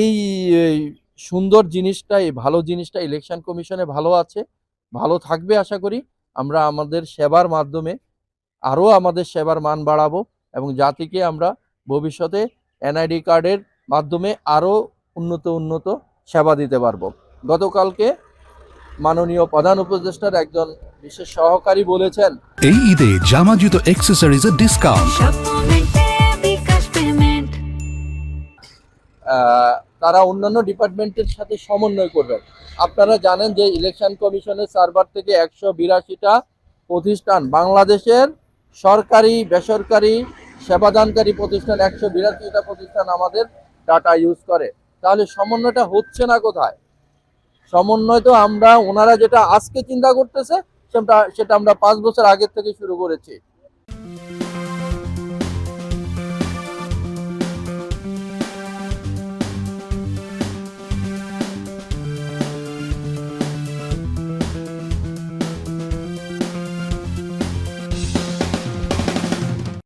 এই এই সুন্দর জিনিসটা এই ভালো জিনিসটা ইলেকশন কমিশনে ভালো আছে ভালো থাকবে আশা করি। আমরা আমাদের সেবার মাধ্যমে আরও আমাদের সেবার মান বাড়াবো এবং জাতিকে আমরা ভবিষ্যতে এনআইডি কার্ডের মাধ্যমে আরও উন্নত উন্নত সেবা দিতে পারব। গতকালকে মাননীয় প্রধান উপদেষ্টার একজন বিশেষ সহকারী বলেছেন এই ঈদে জামা জুতো অ্যাক্সেসরিজের ডিসকাউন্ট তারা অন্যান্য ডিপার্টমেন্টের সাথে সমন্বয় করবেন। আপনারা জানেন যে ইলেকশন কমিশনের সার্ভার থেকে একশো বিরাশিটা প্রতিষ্ঠান, বাংলাদেশের সরকারি, বেসরকারি সেবাদানকারী প্রতিষ্ঠান, একশো বিরাশিটা প্রতিষ্ঠান আমাদের ডাটা ইউজ করে। তাহলে সমন্বয়টা হচ্ছে না কোথায়? সমন্বয় তো আমরা, ওনারা যেটা আজকে চিন্তা করতেছে, সেটা সেটা আমরা পাঁচ বছর আগের থেকে শুরু করেছি।